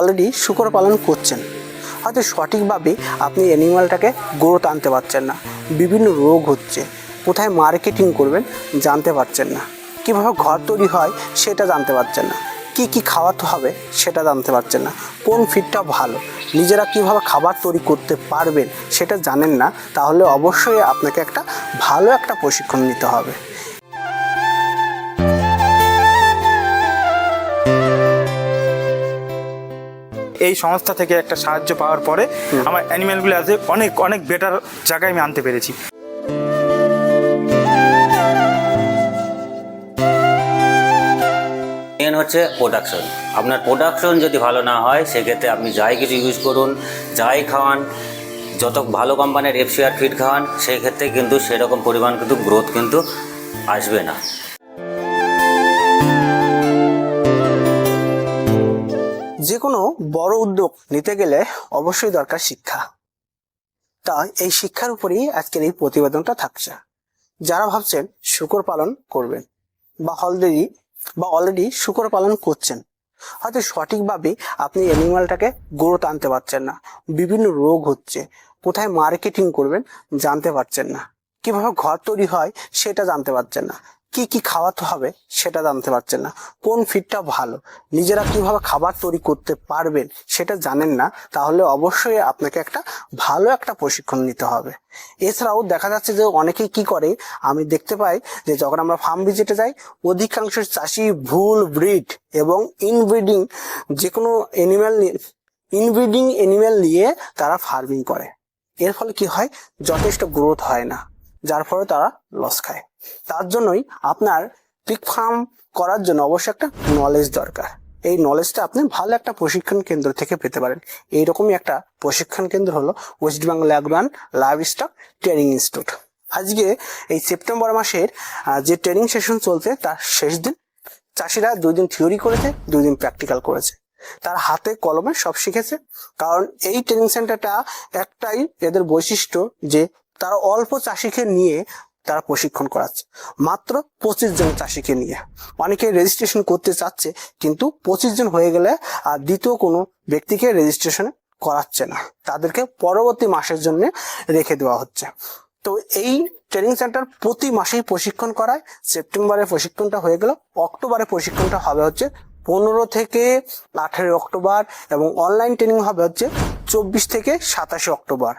Already শুকর পালন করছেন। হয়তো সঠিকভাবে আপনি অ্যানিমালটাকে গ্রোথ আনতে পারছেন না। বিভিন্ন রোগ হচ্ছে। কোথায় মার্কেটিং করবেন জানতে পারছেন না। কীভাবে ঘর তৈরি হয় সেটা জানতে পারছেন না। কি কি খাওয়াতে হবে সেটা জানতে পারছেন না। কোন ফিডটা ভালো? নিজেরা কীভাবে খাবার তৈরি করতে পারবেন সেটা জানেন না। তাহলে অবশ্যই আপনাকে একটা ভালো একটা প্রশিক্ষণ নিতে হবে। এই সংস্থা থেকে একটা সাহায্য পাওয়ার পরে আমার অ্যানিমেলগুলো আছে অনেক অনেক বেটার জায়গায় আমি আনতে পেরেছি। মেন হচ্ছে প্রোডাকশন আপনার প্রোডাকশন যদি ভালো না হয় সেক্ষেত্রে আপনি যাই কিছু ইউজ করুন যাই খাওয়ান যত ভালো কোম্পানির এফসিআর ফিড খাওয়ান সেই ক্ষেত্রে কিন্তু সেরকম পরিমাণ কিন্তু গ্রোথ কিন্তু আসবে না। যে কোনো বড় উদ্যোগ নিতে গেলে অবশ্যই দরকার শিক্ষা। তাই এই শিক্ষার উপরেই আজকের এই প্রতিবেদনটা থাকছে। যারা ভাবছেন শুকর পালন করবেন বা অলরেডি বা অলরেডি শুকর পালন করছেন, হয়তো সঠিকভাবে আপনি অ্যানিমালটাকে গ্রোথ আনতে পারছেন না, বিভিন্ন রোগ হচ্ছে, কোথায় মার্কেটিং করবেন জানতে পারছেন না, কীভাবে ঘর তৈরি হয় সেটা জানতে পারছেন না। কি কি খাওয়াতে হবে সেটা জানতে পারছেন না। কোন ফিডটা ভালো? নিজেরা কীভাবে খাবার তৈরি করতে পারবেন সেটা জানেন না, তাহলে অবশ্যই আপনাকে একটা ভালো একটা প্রশিক্ষণ নিতে হবে। এছাড়াও দেখা যাচ্ছে যে অনেকেই কি করে, আমি দেখতে পাই যে যখন আমরা ফার্ম ভিজিটে যাই, অধিকাংশ চাষি ভুল ব্রিড এবং ইনব্রিডিং যে কোনো এনিম্যাল ইনব্রিডিং এনিম্যাল নিয়ে তারা ফার্মিং করে। এর ফলে কি হয়? যথেষ্ট গ্রোথ হয় না, যার ফলে তারা লস খায়। তার জন্যই আপনার পিক ফার্ম করার জন্য অবশ্যই একটা নলেজ দরকার। এই নলেজটা আপনি ভালো একটা প্রশিক্ষণ কেন্দ্র থেকে পেতে পারেন। এইরকমই একটা প্রশিক্ষণ কেন্দ্র হলো West Bengal agro and livestock training institute আজকে এই সেপ্টেম্বর মাসের যে ট্রেনিং সেশন চলছে, তার শেষ দিন। চাষিরা দুই দিন থিওরি করেছে, দুই দিন প্র্যাকটিক্যাল করেছে। তার হাতে কলমে সব শিখেছে। কারণ এই ট্রেনিং সেন্টারটা একটাই এদের বৈশিষ্ট্য যে তারা অল্প চাষিকে নিয়ে তারা প্রশিক্ষণ করাচ্ছে। মাত্র পঁচিশ জন চাষিকে নিয়ে। অনেকে রেজিস্ট্রেশন করতে চাচ্ছে, কিন্তু পঁচিশ জন হয়ে গেলে আর দ্বিতীয় কোনো ব্যক্তিকে রেজিস্ট্রেশন করাচ্ছে না। তাদেরকে পরবর্তী মাসের জন্য রেখে দেওয়া হচ্ছে। তো এই ট্রেনিং সেন্টার প্রতি মাসেই প্রশিক্ষণ করায়। সেপ্টেম্বরে প্রশিক্ষণটা হয়ে গেল। অক্টোবরে প্রশিক্ষণটা হবে হচ্ছে পনেরো থেকে আঠেরো অক্টোবর এবং অনলাইন ট্রেনিং হবে হচ্ছে চব্বিশ থেকে সাতাশে অক্টোবর।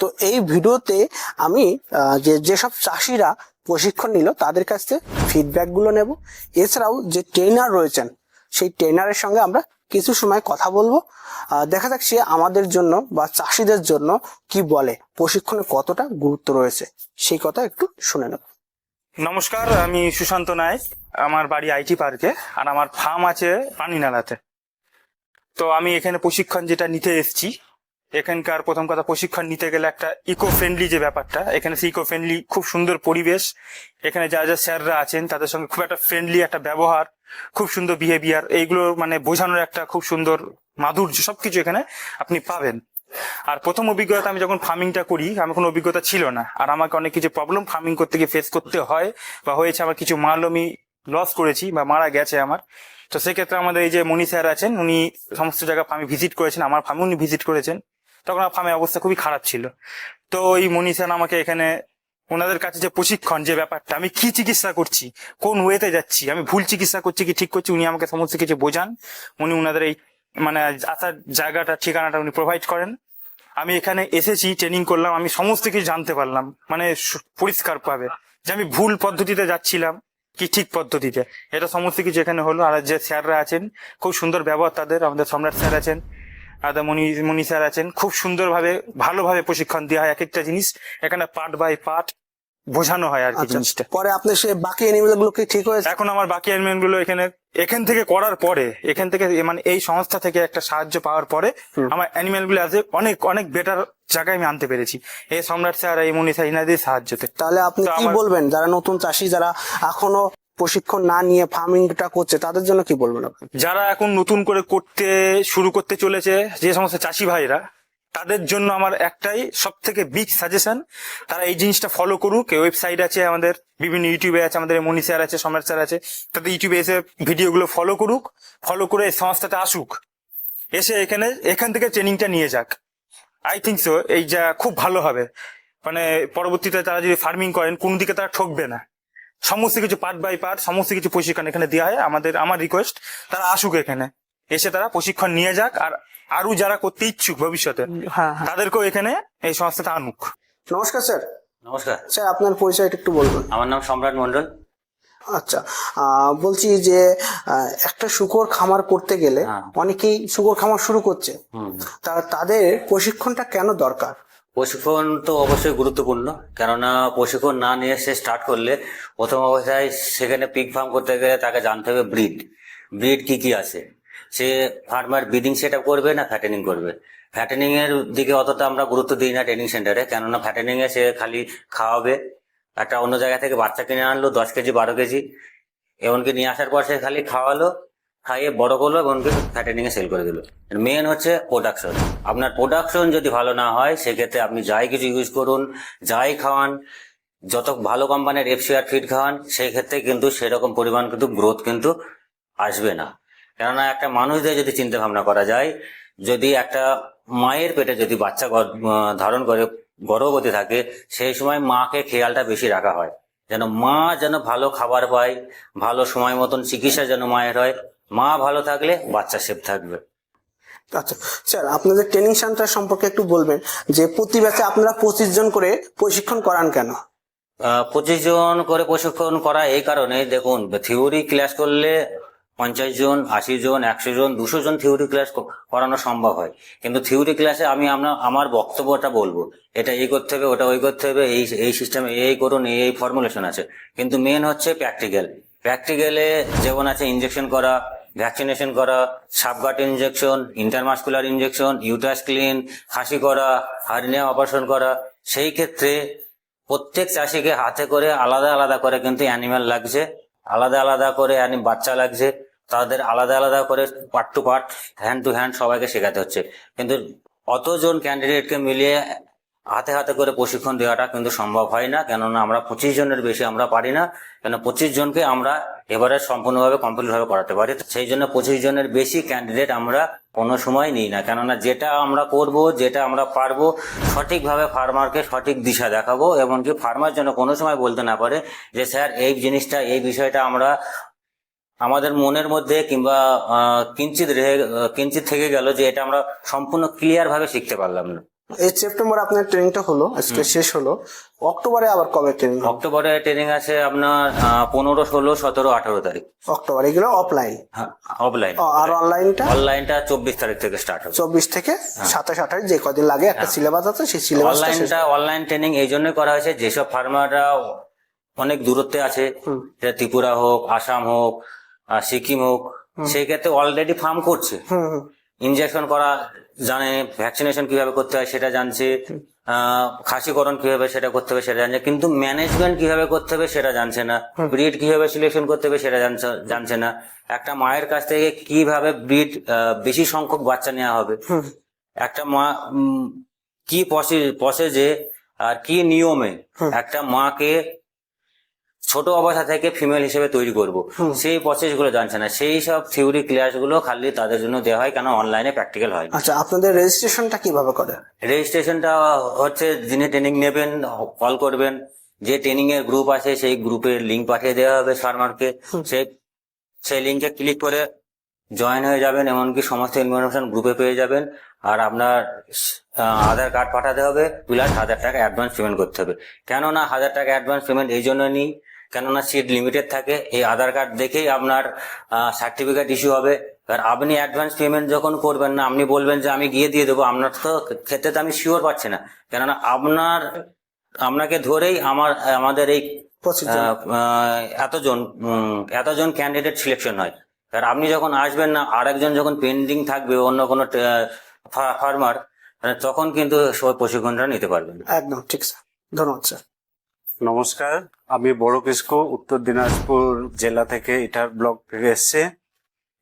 তো এই ভিডিওতে আমি যে, যেসব চাষিরা প্রশিক্ষণ নিল, তাদের কাছ থেকে ফিডব্যাকগুলো নেব। এছাড়াও যে ট্রেনার রয়েছেন, সেই ট্রেনারের সঙ্গে আমরা কিছু সময় কথা বলব। দেখা যাক সে আমাদের জন্য বা চাষিদের জন্য কি বলে, প্রশিক্ষণে কতটা গুরুত্ব রয়েছে, সেই কথা একটু শুনে নেব। নমস্কার, আমি সুশান্ত নায়ক, আমার বাড়ি আইটি পার্কে, আর আমার ফার্ম আছে পানিনালাতে। তো আমি এখানে প্রশিক্ষণ যেটা নিতে এসেছি এখানকার প্রথম কথা প্রশিক্ষণ নিতে গেলে একটা ইকো ফ্রেন্ডলি যে ব্যাপারটা, এখানে সে ইকো ফ্রেন্ডলি খুব সুন্দর পরিবেশ। এখানে যা যা স্যাররা আছেন, তাদের সঙ্গে খুব একটা ফ্রেন্ডলি একটা ব্যবহার, খুব সুন্দর বিহেভিয়ার এইগুলো মানে বোঝানোর একটা খুব সুন্দর মাধুর্য, সবকিছু এখানে আপনি পাবেন। আর প্রথম অভিজ্ঞতা আমি যখন ফার্মিংটা করি, আমার কোনো অভিজ্ঞতা ছিল না। আর আমাকে অনেক কিছু প্রবলেম ফার্মিং করতে গিয়ে ফেস করতে হয়, বা হয়েছে আমার কিছু মাল আমি লস করেছি, বা মারা গেছে আমার। তো সেক্ষেত্রে আমাদের এই যে মনি স্যার আছেন, উনি সমস্ত জায়গা ফার্মে ভিজিট করেছেন, আমার ফার্মে উনি ভিজিট করেছেন। তখন ফার্মের অবস্থা খুবই খারাপ ছিল। তো এই মনি স্যার আমাকে এখানে ওনাদের কাছে যে প্রশিক্ষণ, যে ব্যাপারটা, আমি কি চিকিৎসা করছি, কোন ওয়েতে যাচ্ছি, আমি ভুল চিকিৎসা করছি কি ঠিক করছি, উনি আমাকে সমস্ত কিছু বোঝান। উনি ওনাদের এই মানে আসার জায়গাটা, ঠিকানাটা উনি প্রোভাইড করেন। আমি এখানে এসেছি ট্রেনিং করলাম, আমি সমস্ত কিছু জানতে পারলাম মানে পরিষ্কার পাবে যে আমি ভুল পদ্ধতিতে যাচ্ছিলাম কি ঠিক পদ্ধতিতে। এটা সমস্ত কিছু এখানে হলো। আর যে স্যাররা আছেন, খুব সুন্দর ব্যবহার তাদের, আমাদের সম্রাট স্যার আছেন। আর মনি মনি স্যার আছেন খুব সুন্দরভাবে ভালোভাবে প্রশিক্ষণ দেওয়া হয় এক একটা জিনিস এখানে পার্ট বাই পার্ট বোঝানো হয় আর কি আচ্ছা জিনিসটা পরে আপনি সে বাকি এনিমেলগুলো কি ঠিক হয়েছে? এখন আমার বাকি অ্যানিমেলগুলো এখানে এখান থেকে করার পরে এখান থেকে মানে এই সংস্থা থেকে একটা সাহায্য পাওয়ার পরে আমার অ্যানিমেলগুলো আছে অনেক অনেক বেটার জায়গায় আমি আনতে পেরেছি। এই সম্রাট স্যার এই মনি স্যার ইনাদের সাহায্যতে। তাহলে আপনি কি বলবেন যারা নতুন চাষি যারা এখনও প্রশিক্ষণ না নিয়ে ফার্মিংটা করছে, তাদের জন্য কি বলবেন আপনি? যারা এখন নতুন করে করতে, শুরু করতে চলেছে, যে সমস্ত চাষি ভাইরা, তাদের জন্য আমার একটাই সব থেকে বিগ সাজেশন তারা এই জিনিসটা ফলো করুক। ওয়েবসাইট আছে আমাদের, বিভিন্ন ইউটিউবে আছে, আমাদের মনি স্যার আছে সম্রাট স্যার আছে, তাদের ইউটিউবে এসে ভিডিওগুলো ফলো করুক ফলো করে এই সংস্থাতে আসুক। এসে এখানে, এখান থেকে ট্রেনিংটা নিয়ে যাক। আই থিঙ্ক সো এই যা খুব ভালো হবে। মানে পরবর্তীতে তারা যদি ফার্মিং করেন, কোন দিকে তারা ঠকবে না। সমস্ত কিছু পার্ট বাই পার্ট সমস্ত কিছু প্রশিক্ষণ এখানে দেওয়া হয়। আমাদের আমার রিকোয়েস্ট তারা আসুক এখানে। এসে তারা প্রশিক্ষণ নিয়ে যাক আর আরও যারা করতে ইচ্ছুক ভবিষ্যতে হ্যাঁ হ্যাঁ। তাদেরকেও এখানে এই সংস্থাটা আনুক। নমস্কার স্যার। নমস্কার। স্যার আপনার পরিচয়টা একটু বলবেন আমার নাম সম্রাট মন্ডল আচ্ছা আহ, বলছি যে আহ, একটা শুকর খামার করতে গেলে হ্যাঁ। অনেকেই শুকর খামার শুরু করছে। তাদের প্রশিক্ষণটা কেন দরকার? প্রশিক্ষণ তো অবশ্যই গুরুত্বপূর্ণ। কেননা প্রশিক্ষণ না নিয়ে সে স্টার্ট করলে প্রথম অবস্থায় সেখানে পিক ফার্ম করতে গেলে তাকে জানতে হবে ব্রিড ব্রিড কি কি আছে? সে ফার্মার ব্রিডিং সেট করবে না ফ্যাটেনিং করবে? ফ্যাটেনিং এর দিকে অতটা আমরা গুরুত্ব দিই না ট্রেনিং সেন্টারে কেননা ফ্যাটেনিং এ সে খালি খাওয়াবে। একটা অন্য জায়গা থেকে বাচ্চা কিনে আনলো, দশ কেজি, বারো কেজি। এমনকি নিয়ে আসার পর সে খালি খাওয়ালো খাইয়ে বড় করল এবং ফ্যাটেনিং এ সেল করে দিল। মেন হচ্ছে প্রোডাকশন আপনার প্রোডাকশন যদি ভালো না হয়, সেক্ষেত্রে আপনি যাই কিছু ইউজ করুন, যাই খাওয়ান, যত ভালো কোম্পানির এফসিআর ফিড খাওয়ান সেই ক্ষেত্রে কিন্তু সেরকম পরিমাণ কিন্তু গ্রোথ কিন্তু আসবে না। কেননা একটা মানুষদের যদি চিন্তা ভাবনা করা যায়, যদি একটা মায়ের পেটে যদি বাচ্চা ধারণ করে, গর্ভবতী থাকে, সেই সময় মাকে খেয়ালটা বেশি রাখা হয়। যেন মা যেন ভালো খাবার পায়, ভালো সময় মতন চিকিৎসা যেন মায়ের হয় মা ভালো থাকলে বাচ্চা সেফ থাকবে। আচ্ছা স্যার আপনাদের ট্রেনিং সেন্টার সম্পর্কে একটু বলবেন যে প্রতি ব্যাচে আপনারা পঁচিশ জন করে প্রশিক্ষণ করান কেন? পঁচিশ জন করে প্রশিক্ষণ করা এই কারণে দেখুন থিওরি ক্লাস করলে পঞ্চাশ জন আশি জন একশো জন দুশো জন থিওরি ক্লাস করানো সম্ভব হয়। কিন্তু থিওরি ক্লাসে আমি আমরা- আমার বক্তব্যটা বলব এটা এই করতে হবে ওটা ওই করতে হবে এই এই সিস্টেমে এই করুন এই এই ফর্মুলেশন আছে। কিন্তু মেন হচ্ছে প্র্যাকটিক্যাল প্র্যাকটিক্যালে যেমন আছে ইনজেকশন করা ভ্যাকসিনেশন করা সাবগাট injection intramuscular injection uterus clean খাসি করা হার্নিয়া অপারেশন করা, সেই ক্ষেত্রে প্রত্যেক চাষিকে হাতে করে আলাদা আলাদা করে কিন্তু অ্যানিমাল লাগছে। আলাদা আলাদা করে বাচ্চা লাগছে, তাদের আলাদা আলাদা করে part to part hand to hand সবাইকে শেখাতে হচ্ছে। কিন্তু অতজন ক্যান্ডিডেটকে মিলিয়ে হাতে হাতে করে প্রশিক্ষণ দেওয়াটা কিন্তু সম্ভব হয় না, কেননা আমরা পঁচিশ জনের বেশি আমরা পারি না কেন পঁচিশ জনকে আমরা এবারে সম্পূর্ণভাবে কমপ্লিট ভাবে করাতে পারি। সেই জন্য পঁচিশ জনের বেশি ক্যান্ডিডেট আমরা কোনো সময় নিই না, কেননা যেটা আমরা করব, যেটা আমরা পারব, সঠিকভাবে ফার্মারকে সঠিক দিশা দেখাবো, এমনকি ফার্মার যেন কোনো সময় বলতে না পারে যে, স্যার, এই জিনিসটা, এই বিষয়টা আমরা আমাদের মনের মধ্যে কিংবা কিঞ্চিত রেহে কিঞ্চিত থেকে গেল যে, এটা আমরা সম্পূর্ণ ক্লিয়ার ভাবে শিখতে পারলাম না। এই সেপ্টেম্বর আপনার ট্রেনিংটা হলো আজকে শেষ হলো। অক্টোবরে আবার কবে ট্রেনিং অক্টোবরে ট্রেনিং আছে আপনার পনেরো ষোলো সতেরো আঠারো তারিখ। অক্টোবর এগুলো অফলাইন অফলাইন আর অনলাইনটা অনলাইনটা চব্বিশ তারিখ থেকে স্টার্ট হবে। চব্বিশ থেকে সাতাশ আঠাশ যে কদিন লাগে একটা সিলেবাস আছে সেই সিলেবাসটা অনলাইনটা অনলাইন ট্রেনিং এই জন্য করা হয়েছে যেসব ফার্মাররা অনেক দূরত্বে আছে ত্রিপুরা হোক আসাম হোক সিকিম হোক সেই ক্ষেত্রে অলরেডি ফার্ম করছে। ইনজেকশন করা জানে ভ্যাকসিনেশন কীভাবে করতে হয় সেটা জানছে খাসিকরণ কীভাবে সেটা করতে হবে সেটা জানছে কিন্তু ম্যানেজমেন্ট কীভাবে করতে হবে সেটা জানছে না ব্রিড কীভাবে সিলেকশন করতে হবে সেটা জানছে না। একটা মায়ের কাছ থেকে কীভাবে ব্রিড বেশি সংখ্যক বাচ্চা নেওয়া হবে একটা মা কি প্রসেসে আর কি নিয়মে একটা মাকে ছোট অবস্থা থেকে ফিমেল হিসেবে তৈরি করব। সেই প্রসেসগুলো জানছে না। সেই সব থিওরি ক্লাসগুলো খালি তাদের জন্য দেওয়া হয় কেন অনলাইনে প্র্যাকটিক্যাল হয় আচ্ছা আপনাদের রেজিস্ট্রেশনটা কীভাবে করে? রেজিস্ট্রেশনটা হচ্ছে যিনি ট্রেনিং নেবেন কল করবেন। যে ট্রেনিং এর গ্রুপ আছে সেই গ্রুপের লিঙ্ক পাঠিয়ে দেওয়া হবে ফার্মারকে সেই সেই লিঙ্কে ক্লিক করে জয়েন হয়ে যাবেন এমনকি সমস্ত ইনফরমেশন গ্রুপে পেয়ে যাবেন। আর আপনার আধার কার্ড পাঠাতে হবে প্লাস হাজার টাকা অ্যাডভান্স পেমেন্ট করতে হবে। কেননা হাজার টাকা অ্যাডভান্স পেমেন্ট এই জন্য নিই। কেননা সিট লিমিটেড থাকে এই আধার কার্ড দেখেই আপনার সার্টিফিকেট ইস্যু হবে। আর আপনি অ্যাডভান্স পেমেন্ট যখন করবেন না আপনি বলবেন যে আমি গিয়ে দিয়ে দেবো আপনার তো ক্ষেত্রে তো আমি শিওর পাচ্ছি না। কেননা আপনার আপনাকে ধরেই আমার আমাদের এই এতজন এতজন ক্যান্ডিডেট সিলেকশন হয়। আর আপনি যখন আসবেন না আরেকজন যখন পেন্ডিং থাকবে অন্য কোনো ফার্মার তখন কিন্তু সবাই প্রশিক্ষণটা নিতে পারবেন। একদম ঠিক স্যার ধন্যবাদ স্যার নমস্কার, আমি বড় কিস্কো, উত্তর দিনাজপুর জেলা থেকে ইটার ব্লক থেকে এসছে।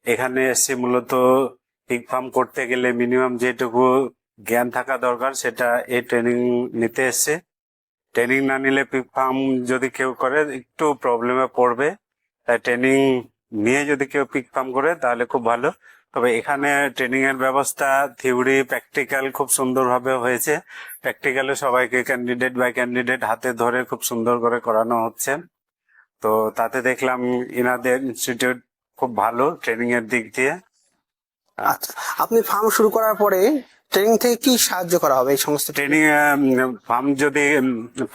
এখানে এসে মূলত পিক ফার্ম করতে গেলে মিনিমাম যেটুকু জ্ঞান থাকা দরকার, সেটা এই ট্রেনিং নিতে এসছে। ট্রেনিং না নিলে পিক ফার্ম যদি কেউ করে, একটু প্রবলেমে পড়বে। তাই ট্রেনিং নিয়ে যদি কেউ পিক ফার্ম করে, তাহলে খুব ভালো। তবে এখানে ট্রেনিং এর ব্যবস্থা থিওরি প্র্যাকটিক্যাল খুব সুন্দরভাবে হয়েছে। প্র্যাকটিক্যালে সবাইকে ক্যান্ডিডেট বাই ক্যান্ডিডেট হাতে ধরে খুব সুন্দর করে করানো হচ্ছে। তো তাতে দেখলাম ইনাদের ইনস্টিটিউট খুব ভালো ট্রেনিং এর দিক দিয়ে। আচ্ছা আপনি ফার্ম শুরু করার পরে ট্রেনিং থেকে কি সাহায্য করা হবে এই সমস্ত ট্রেনিং ফার্ম যদি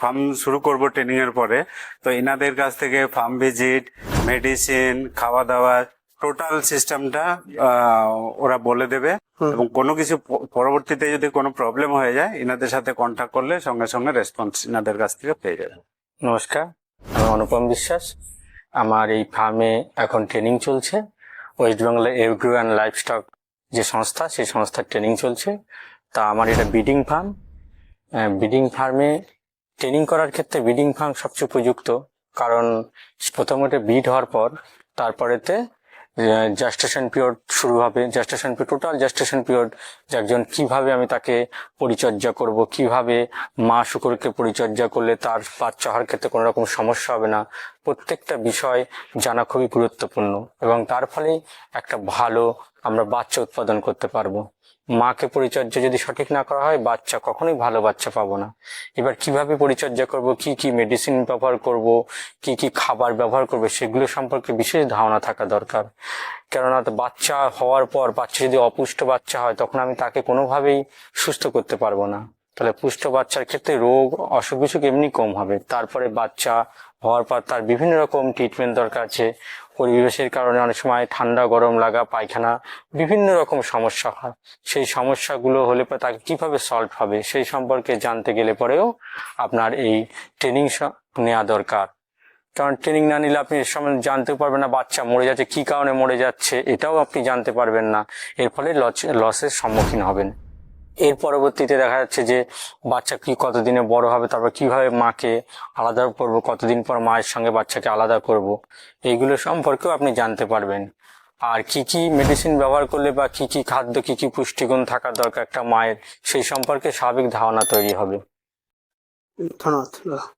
ফার্ম শুরু করব ট্রেনিং এর পরে তো ইনাদের কাছ থেকে ফার্ম ভিজিট মেডিসিন খাওয়া দাওয়া টোটাল সিস্টেমটা ওরা বলে দেবে এবং কোনো কিছু পরবর্তীতে যদি কোনো প্রবলেম হয়ে যায় ইনাদের সাথে কন্ট্যাক্ট করলে সঙ্গে সঙ্গে রেসপন্স ইনাদের কাছ থেকে পেয়ে যাবে। নমস্কার। আমি অনুপম বিশ্বাস। আমার এই ফার্মে এখন ট্রেনিং চলছে। West Bengal agro and livestock যে সংস্থা সেই সংস্থার ট্রেনিং চলছে। তা আমার এটা বিডিং ফার্ম বিডিং ফার্মে ট্রেনিং করার ক্ষেত্রে বিডিং ফার্ম সবচেয়ে উপযুক্ত। কারণ প্রথমত বিড হওয়ার পর তারপরেতে জাস্টেশন পিরিয়ড শুরু হবে। জাস্টেশন টোটাল জাস্টেশন পিরিয়ড একজন কীভাবে আমি তাকে পরিচর্যা করব, কীভাবে মা শুকুরকে পরিচর্যা করলে তার বাচ্চা হওয়ার ক্ষেত্রে কোনো রকম সমস্যা হবে না, প্রত্যেকটা বিষয় জানা খুবই গুরুত্বপূর্ণ এবং তার ফলেই একটা ভালো আমরা বাচ্চা উৎপাদন করতে পারব। মাকে পরিচর্যা যদি সঠিক না করা হয়, বাচ্চা কখনোই ভালো বাচ্চা পাবো না। এবার কীভাবে পরিচর্যা করব, কি কি মেডিসিন ব্যবহার করব, কি কি খাবার ব্যবহার করব, সেগুলো সম্পর্কে বিশেষ ধারণা থাকা দরকার। কেননা বাচ্চা হওয়ার পর, বাচ্চা যদি অপুষ্ট বাচ্চা হয়, তখন আমি তাকে কোনোভাবেই সুস্থ করতে পারব না। তাহলে পুষ্ট বাচ্চার ক্ষেত্রে রোগ অসুখ বিসুখ এমনি কম হবে। তারপরে বাচ্চা হওয়ার পর তার বিভিন্ন রকম ট্রিটমেন্ট দরকার আছে। পরিবেশের কারণে অনেক সময় ঠান্ডা, গরম লাগা, পায়খানা বিভিন্ন রকম সমস্যা হয়। সেই সমস্যাগুলো হলে তাকে কীভাবে সলভ হবে সেই সম্পর্কে জানতে গেলে পরেও আপনার এই ট্রেনিং নেওয়া দরকার। কারণ ট্রেনিং না নিলে আপনি এর সময় জানতে পারবেন না, বাচ্চা মরে যাচ্ছে, কি কারণে মরে যাচ্ছে, এটাও আপনি জানতে পারবেন না। এর ফলে লসের সম্মুখীন হবেন। এর পরবর্তীতে দেখা যাচ্ছে যে বাচ্চা কি কতদিনে বড় হবে, তারপর কীভাবে মাকে আলাদা করব, কতদিন পর মায়ের সঙ্গে বাচ্চাকে আলাদা করব, এইগুলো সম্পর্কেও আপনি জানতে পারবেন। আর কি কি মেডিসিন ব্যবহার করলে বা কি কি খাদ্য, কি কি পুষ্টিগুণ থাকা দরকার একটা মায়ের, সেই সম্পর্কে স্বাভাবিক ধারণা তৈরি হবে। ধন্যবাদ।